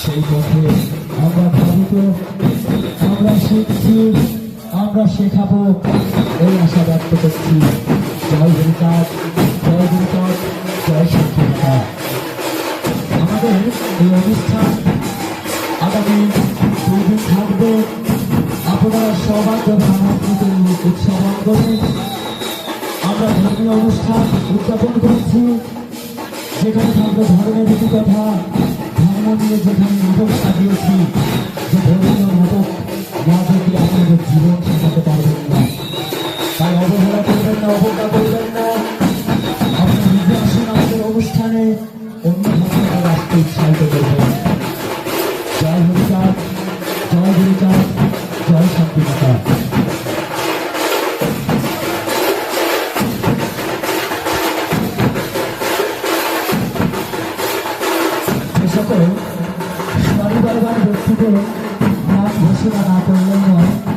সেই পথে আমরা ভাবিত আমরা শিখছি আমরা শেখাবো এই আশা করছি জয় হরিকাজ জয় হরিকাজ জয় আমাদের এই অনুষ্ঠান আগামী থাকবে আপনারা সবাই যখন এই উৎসব আমরা ধর্মীয় অনুষ্ঠান উদযাপন করেছি। যেখানে থাকবে ধর্মের রীতি কথা। ধর্ম নিয়ে যেখানে নাটক সাজিয়েছি যে ধর্মীয় নাটক না দেখলে আপনাদের জীবন সাজাতে পারবেন না? তাই অবহেলা করবেন না, অবজ্ঞা করবেন না। আপনি নিজে আসুন আমাদের অনুষ্ঠানে অন্য ভাষায় আসতে উৎসাহিত করবেন। জয় হরিচাঁদ জয় হরিচাঁদ। সকল পরিবারবান ব্যক্তিদের নাম ঘোষণা না করলে